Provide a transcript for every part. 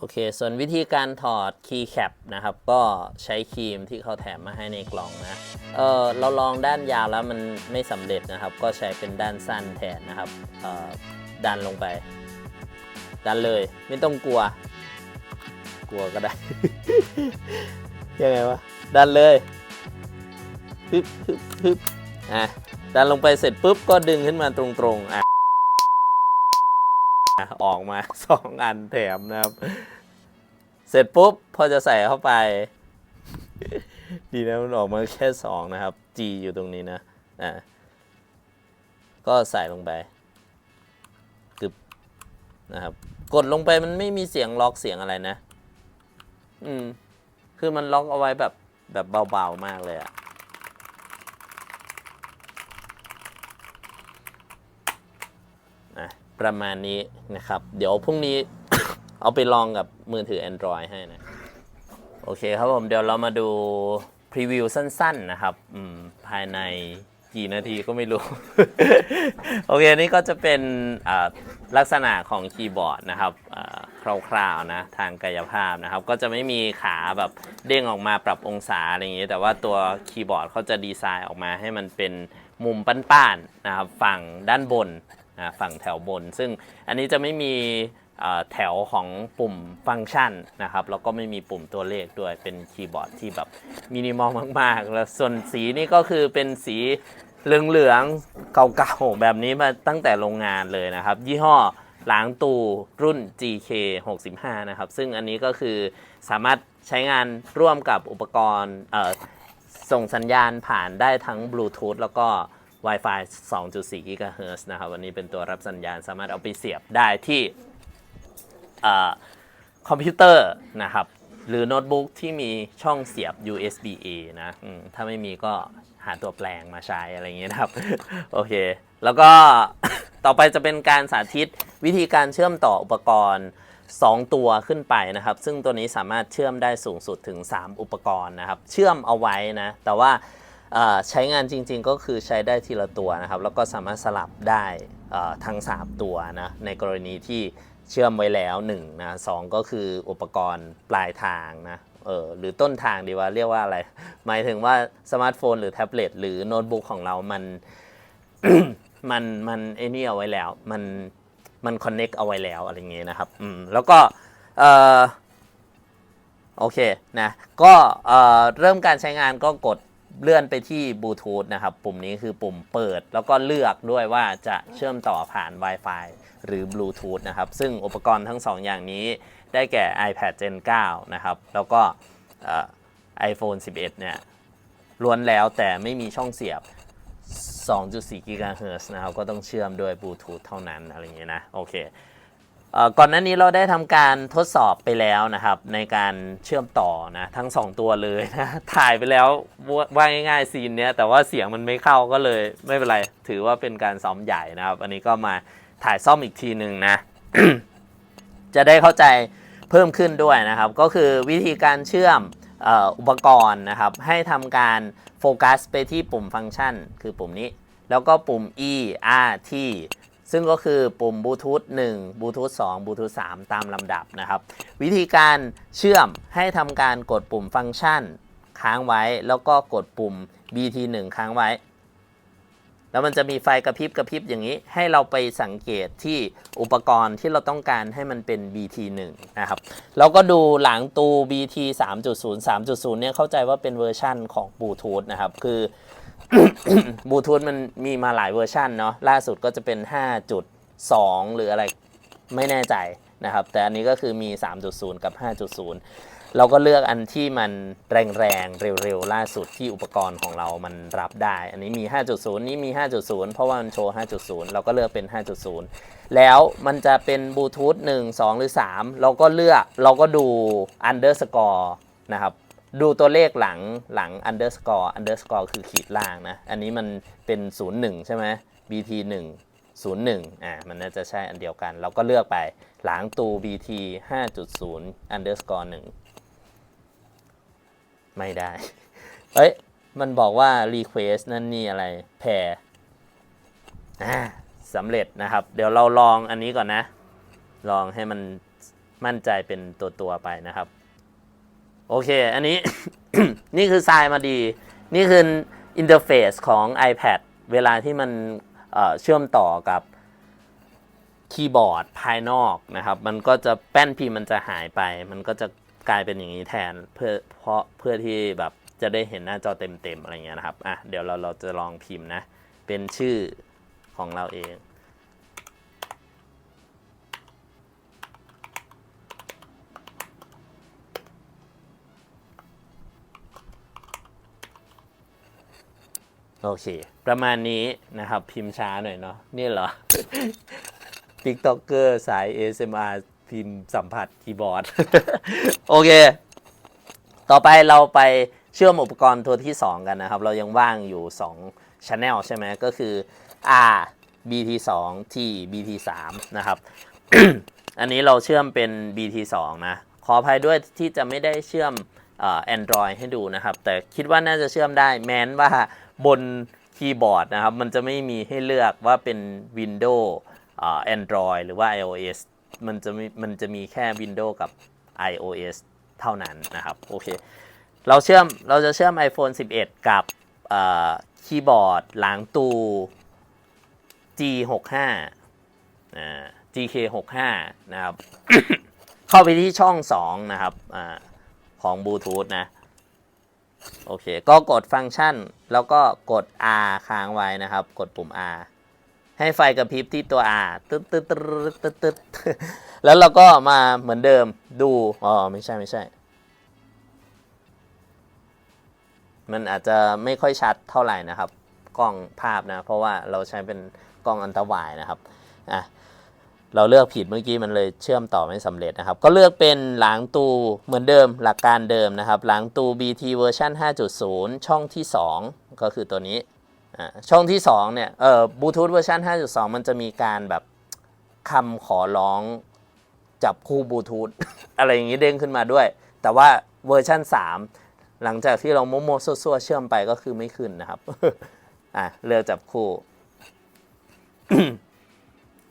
โอเค ส่วนวิธีการถอดคีย์แคปนะครับ ก็ใช้ครีมที่เขาแถมมาให้ในกล่องนะ เออเราลองด้านยาวแล้วมันไม่สำเร็จนะครับ ก็ใช้เป็นด้านสั้นแทนนะครับ เออดันลงไป ดันเลย ไม่ต้องกลัว กลัวก็ได้ ยังไงวะ ดันเลยฮึบฮึบฮึบอะดันลงไปเสร็จปุ๊บก็ดึงขึ้นมาตรงๆอะ ออกมาสองอันแถมนะครับ เสร็จปุ๊บพอจะใส่เข้าไป ดีนะมันออกมาแค่สองนะครับ G อยู่ตรงนี้นะอะก็ใส่ลงไปกึบนะครับ กดลงไปมันไม่มีเสียงล็อกเสียงอะไรนะ อืม คือมันล็อกเอาไว้แบบแบบเบาๆมากเลยอะอะ ประมาณนี้นะครับ เดี๋ยวพรุ่งนี้ เอาไปลองกับมือถือ Android ให้นะ โอเคครับผมเดี๋ยวเรามาดูพรีวิวสั้นๆนะครับภายในกี่นาทีก็ไม่รู้ โอเคนี่ก็จะเป็นลักษณะของคีย์บอร์ดนะครับคร่าวๆนะทางกายภาพนะครับ ก็จะไม่มีขาแบบเด้งออกมาปรับองศาอะไรอย่างนี้ แต่ว่าตัวคีย์บอร์ดเขาจะดีไซน์ออกมาให้มันเป็นมุมป้านๆนะครับ ฝั่งด้านบน ฝั่งแถวบน ซึ่งอันนี้จะไม่มีแถวของปุ่มฟังก์ชันนะครับ แล้วก็ไม่มีปุ่มตัวเลขด้วยเป็นคีย์บอร์ดที่แบบมินิมอลมาก ๆ แล้วส่วนสีนี่ก็คือเป็นสีเหลืองๆเก่าๆแบบนี้มาตั้งแต่โรงงานเลยนะครับ ยี่ห้อหลางตูรุ่น GK 65นะครับ ซึ่งอันนี้ก็คือสามารถใช้งานร่วมกับอุปกรณ์ส่งสัญญาณผ่านได้ทั้งบลูทูธแล้วก็ Wi-Fi 2.4 GHz นะครับ วันนี้เป็นตัวรับสัญญาณสามารถเอาไปเสียบได้ที่คอมพิวเตอร์นะครับ หรือโน้ตบุ๊กที่มีช่องเสียบ USB A นะถ้าไม่มีก็หาตัวแปลงมาใช้อะไรอย่างเงี้ยนะครับ โอเค แล้วก็ต่อไปจะเป็นการสาธิตวิธีการเชื่อมต่ออุปกรณ์ 2 ตัวขึ้นไปนะครับ ซึ่งตัวนี้สามารถเชื่อมได้สูงสุดถึง 3 อุปกรณ์นะครับ เชื่อมเอาไว้นะ แต่ว่า ใช้งานจริงๆก็คือใช้ได้ทีละตัวนะครับ แล้วก็สามารถสลับได้ทั้ง 3 ตัวนะในกรณีที่เชื่อมไว้แล้ว1นะสองก็คืออุปกรณ์ปลายทางนะเออหรือต้นทางดีว่าเรียกว่าอะไร หมายถึงว่าสมาร์ทโฟนหรือแท็บเล็ตหรือโน้ตบุ๊กของเรามันมันมันไอ้นี่เอาไว้แล้ว มันมันคอนเน็กเอาไว้แล้วอะไรเงี้ยนะครับอืมแล้วก็เออโอเคนะก็เออเริ่มการใช้งานก็กด เลื่อนไปที่บลูทูธนะครับ ปุ่มนี้คือปุ่มเปิด แล้วก็เลือกด้วยว่าจะเชื่อมต่อผ่าน Wi-Fi หรือบลูทูธนะครับ ซึ่งอุปกรณ์ทั้งสองอย่างนี้ได้แก่ iPad Gen 9 นะครับ แล้วก็เอ่อ iPhone 11 เนี่ยล้วนแล้วแต่ไม่มีช่องเสียบ 2.4กิกะเฮิรตซ์นะครับ ก็ต้องเชื่อมด้วยบลูทูธเท่านั้นอะไรอย่างเงี้ยนะ โอเค ก่อนหน้านี้เราได้ทำการทดสอบไปแล้วนะครับ ในการเชื่อมต่อนะทั้ง 2 ตัวเลยนะถ่ายไปแล้วว่าง่ายๆซีนเนี้ยแต่ว่าเสียงมันไม่เข้าก็เลยไม่เป็นไร ถือว่าเป็นการซ้อมใหญ่นะครับ อันนี้ก็มาถ่ายซ่อมอีกทีหนึ่งนะ จะได้เข้าใจเพิ่มขึ้นด้วยนะครับ ก็คือวิธีการเชื่อมอออุปกรณ์นะครับ ให้ทำการโฟกัสไปที่ปุ่มฟังก์ชัน คือปุ่มนี้ แล้วก็ปุ่ม E R T ซึ่งก็คือปุ่มบลูทูธ1บลูทูธ2บลูทูธ3ตามลำดับนะครับ วิธีการเชื่อมให้ทำการกดปุ่มฟังก์ชันค้างไว้ แล้วก็กดปุ่ม BT 1 ค้างไว้ แล้วมันจะมีไฟกระพริบกระพริบอย่างนี้ ให้เราไปสังเกตที่อุปกรณ์ที่เราต้องการให้มันเป็น BT1 นะครับ แล้วก็ดูหลังตู BT 3.0 3.0 เนี่ยเข้าใจว่าเป็นเวอร์ชั่นของบลูทูธนะครับ คือ บลูทูธมันมีมาหลายเวอร์ชันเนาะล่าสุดก็จะเป็น 5.2 หรืออะไรไม่แน่ใจนะครับ แต่อันนี้ก็คือมี 3.0 กับ 5.0 เราก็เลือกอันที่มันแรงๆ เร็วๆ ล่าสุดที่อุปกรณ์ของเรามันรับได้ อันนี้มี 5.0 นี้มี 5.0 เพราะว่ามันโชว์ 5.0 เราก็เลือกเป็น 5.0 แล้วมันจะเป็นบลูทูธ1 2 หรือ 3 เราก็เลือกเราก็ดู underscore นะครับ ดูตัวเลขหลังหลัง underscore underscore คือขีดล่างนะ อันนี้มันเป็น 01 ใช่ไหม bt 1 01 อ่า มันน่าจะใช่อันเดียวกัน เราก็เลือกไปหลังตู bt 5.0 underscore 1 ไม่ได้ เอ้ย มันบอกว่า request นั่นนี่อะไร แพรอ่าสำเร็จนะครับ เดี๋ยวเราลองอันนี้ก่อนนะ ลองให้มันมั่นใจเป็นตัวตัวไปนะครับ โอเค อันนี้ นี่คือทรายมาดี นี่คืออินเทอร์เฟซของ iPad เวลาที่มันเชื่อมต่อกับคีย์บอร์ดภายนอกนะครับ มันก็จะแป้นพิมพ์มันจะหายไป มันก็จะกลายเป็นอย่างนี้แทนเพื่อเพราะเพื่อที่แบบจะได้เห็นหน้าจอเต็มๆอะไรเงี้ยนะครับ อะ เดี๋ยวเราเราจะลองพิมพ์นะ เป็นชื่อของเราเอง โอเค ประมาณนี้นะครับพิมพ์ช้าหน่อยเนาะนี่เหรอ TikToker สาย ASMR พิมพ์สัมผัสคีย์บอร์ด โอเค ต่อไปเราไปเชื่อมอุปกรณ์ตัวที่ 2 กันนะครับ เรายังว่างอยู่2 Channel ใช่ไหมก็คือ R BT 2 T BT 3 นะครับ อันนี้เราเชื่อมเป็น BT 2 นะ ขออภัยด้วยที่จะไม่ได้เชื่อม เอ่อ Android ให้ดูนะครับ แต่คิดว่าน่าจะเชื่อมได้แม้นว่าบนคีย์บอร์ดนะครับ มันจะไม่มีให้เลือกว่าเป็น Windows เอ่อ Android หรือว่า iOS มันจะมีมันจะมีแค่ Windows กับ iOS เท่านั้นนะครับโอเคเราเชื่อมเราจะเชื่อม iPhone 11 กับคีย์บอร์ดหลังตู G65 อ่า GK65 นะครับ เข้าไปที่ช่อง 2 นะครับอา ของบลูทูธนะ โอเค ก็กดฟังก์ชัน แล้วก็กด R ค้างไว้นะครับ กดปุ่ม R ให้ไฟกระพริบที่ตัว R ตึ๊ดตึ๊ดตึ๊ดตึ๊ดตึ๊ดแล้วเราก็มาเหมือนเดิมดู อ๋อ ไม่ใช่ไม่ใช่ มันอาจจะไม่ค่อยชัดเท่าไหร่นะครับ กล้องภาพนะ เพราะว่าเราใช้เป็นกล้องอันตรวายนะครับ อะ เราเลือกผิดเมื่อกี้มันเลยเชื่อมต่อไม่สำเร็จนะครับ ก็เลือกเป็นหลังตูเหมือนเดิมหลักการเดิมนะครับ หลังตู BT เวอร์ชัน5.0 ช่องที่ 2 ก็คือตัวนี้อ่าช่องที่2เนี่ยเอ่อบลูทูธเวอร์ชัน5.2 มันจะมีการแบบคำขอร้องจับคู่บลูทูธอะไรอย่างนี้เด้งขึ้นมาด้วย แต่ว่าเวอร์ชัน3 หลังจากที่เราโมโมซัวๆเชื่อมไปก็คือไม่ขึ้นนะครับอะเลือกจับคู่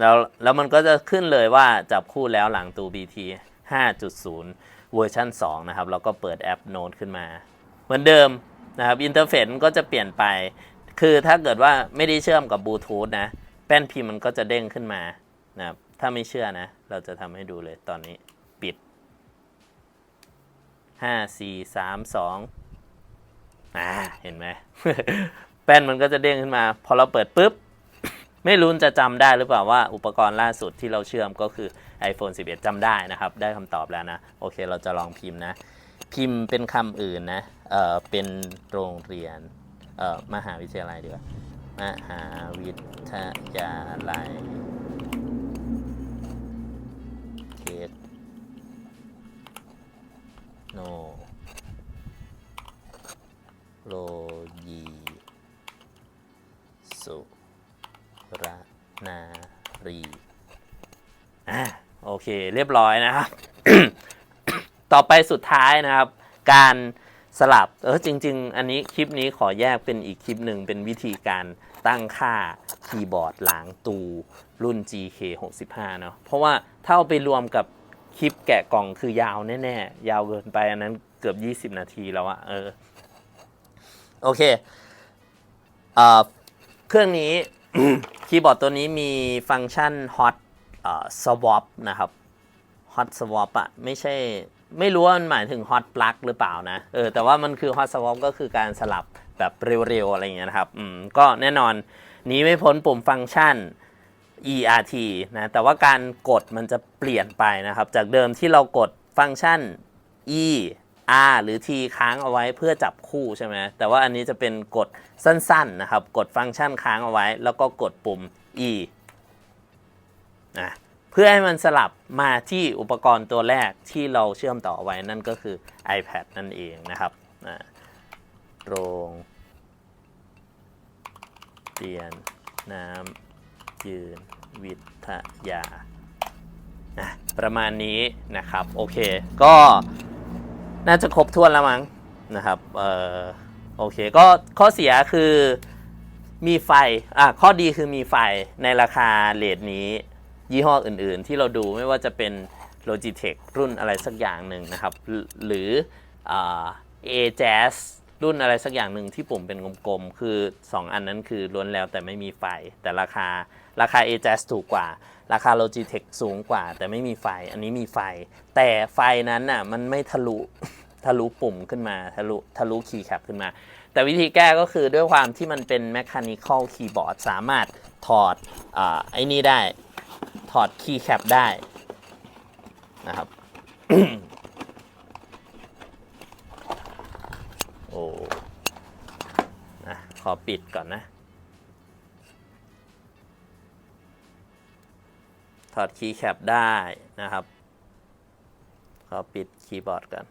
แล้วแล้วมันก็จะขึ้นเลยว่าจับคู่แล้วหลังตู BT 5.0 เวอร์ชัน2 นะครับ แล้วก็เปิดแอปโน้ตขึ้นมา เหมือนเดิมนะครับอินเทอร์เฟซก็จะเปลี่ยนไป คือถ้าเกิดว่าไม่ได้เชื่อมกับบลูทูธนะ แป้นพิมพ์มันก็จะเด้งขึ้นมานะครับถ้าไม่เชื่อนะ เราจะทำให้ดูเลยตอนนี้ปิด 5 4 3 2อ่าเห็นไหม แป้นมันก็จะเด้งขึ้นมา พอเราเปิดปุ๊บ ไม่รู้จะจำได้หรือเปล่าว่าอุปกรณ์ล่าสุดที่เราเชื่อมก็คือ iPhone 11จำได้นะครับ ได้คำตอบแล้วนะ โอเค เราจะลองพิมพ์นะ พิมพ์เป็นคำอื่นนะ เออเป็นโรงเรียน เออมหาวิทยาลัยดีกว่า มหาวิทยาลัยเทคโนโลยีสุ รนารีอะโอเคเรียบร้อยนะครับ ต่อไปสุดท้ายนะครับ การสลับเออจริง ๆ อันนี้คลิปนี้ขอแยกเป็นอีกคลิปหนึ่งเป็นวิธีการตั้งค่าคีย์บอร์ดหลางตูรุ่น GK 65เนาะเพราะว่าถ้าเอาไปรวมกับคลิปแกะกล่องคือยาวแน่ๆ ยาวเกินไปอันนั้นเกือบ 20 นาทีแล้วอะเออ โอเค เอ่อ เครื่องนี้ คีย์บอร์ดตัวนี้มีฟังก์ชัน hot swap นะครับ hot swap อะไม่ใช่ไม่รู้ว่ามันหมายถึง hot plug หรือเปล่านะ เออ แต่ว่ามันคือ hot swap ก็คือการสลับแบบเร็ว ๆ อะไรเงี้ยนะครับ อืม ก็แน่นอนหนี้ไม่พ้นปุ่มฟังก์ชัน ERT นะ แต่ว่าการกดมันจะเปลี่ยนไปนะครับ จากเดิมที่เรากดฟังก์ชัน E R หรือ T ค้างเอาไว้เพื่อจับคู่ใช่ไหมแต่ว่าอันนี้จะเป็นกดสั้นๆนะครับ กดฟังก์ชันค้างเอาไว้ แล้วก็กดปุ่ม E นะเพื่อให้มันสลับมาที่อุปกรณ์ตัวแรกที่เราเชื่อมต่อไว้นั่นก็คือ iPad นั่นเองนะครับโรงเรียนน้ำยืนวิทยานะประมาณนี้นะครับ โอเค ก็ น่าจะครบถ้วนแล้วมั้งนะครับเออโอเคก็ข้อเสียคือมีไฟอะข้อดีคือมีไฟในราคาเลทนี้ ยี่ห้ออื่นๆ ที่เราดูไม่ว่าจะเป็น Logitech รุ่นอะไรสักอย่างหนึ่งนะครับ หรือหรืออ่า A Jazz รุ่นอะไรสักอย่างหนึ่งที่ปุ่มเป็นกลมๆ คือ 2 อันนั้นคือล้วนแล้วแต่ไม่มีไฟ แต่ราคาราคา A Jazz ถูกกว่า ราคา Logitech สูงกว่า แต่ไม่มีไฟ อันนี้มีไฟ แต่ไฟนั้นน่ะมันไม่ทะลุทะลุปุ่มขึ้นมาทะลุทะลุคีย์แคปขึ้นมา แต่วิธีแก้ก็คือด้วยความที่มันเป็น mechanical keyboard สามารถถอดอาไอ้นี่ได้ถอดคีย์แคปได้นะครับโอ้นะขอปิดก่อนนะ อดคีย์แคปได้นะครับขอปิดคีย์บอร์ดก่อน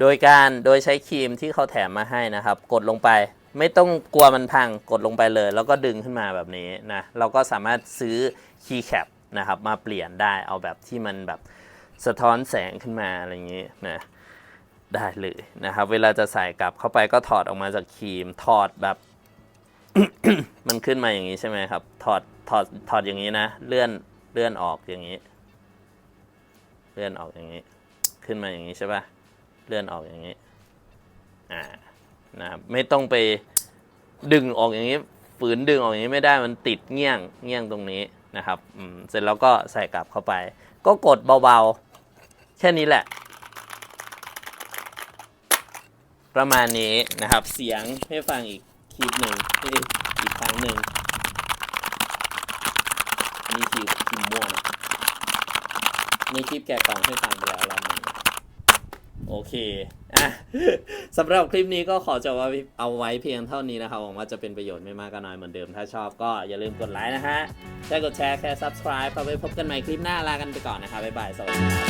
โดยการโดยใช้ครีมที่เขาแถมมาให้นะครับ กดลงไปไม่ต้องกลัวมันพังกดลงไปเลย แล้วก็ดึงขึ้นมาแบบนี้นะเราก็สามารถซื้อคีย์แคปนะครับมาเปลี่ยนได้เอาแบบที่มันแบบสะท้อนแสงขึ้นมาอะไรอย่างนี้นะได้เลยนะครับ เวลาจะใส่กลับเข้าไปก็ถอดออกมาจากครีมถอดแบบ มันขึ้นมาอย่างนี้ใช่ไหมครับ ถอด ถอด ถอดอย่างนี้นะ เลื่อน เลื่อนออกอย่างนี้ เลื่อนออกอย่างนี้ ขึ้นมาอย่างนี้ใช่ปะเลื่อนออกอย่างนี้ อ่า นะครับ ไม่ต้องไปดึงออกอย่างนี้ ฝืนดึงออกอย่างนี้ไม่ได้ มันติดเงี้ยง เงี้ยงตรงนี้นะครับ อืม เสร็จแล้วก็ใส่กลับเข้าไป ก็กดเบาๆ แค่นี้แหละ ประมาณนี้นะครับ เสียงให้ฟังอีก คลิปหนึ่งอีกครั้งหนึ่งนี่คือคลิปม่วงนะในคลิปแกะกล่องให้ฟังไปแล้วรอบหนึงโอเคอะสำหรับคลิปนี้ก็ขอจะว่าเอาไว้เพียงเท่านี้นะครับหวังว่าจะเป็นประโยชน์ไม่มากก็น้อยเหมือนเดิม ถ้าชอบก็อย่าลืมกดไลค์นะฮะใช่กดแชร์แค่ subscribe เอาไว้พบกันใหม่คลิปหน้าลากันไปก่อนนะครับบ๊ายบาย สวัสดีครับ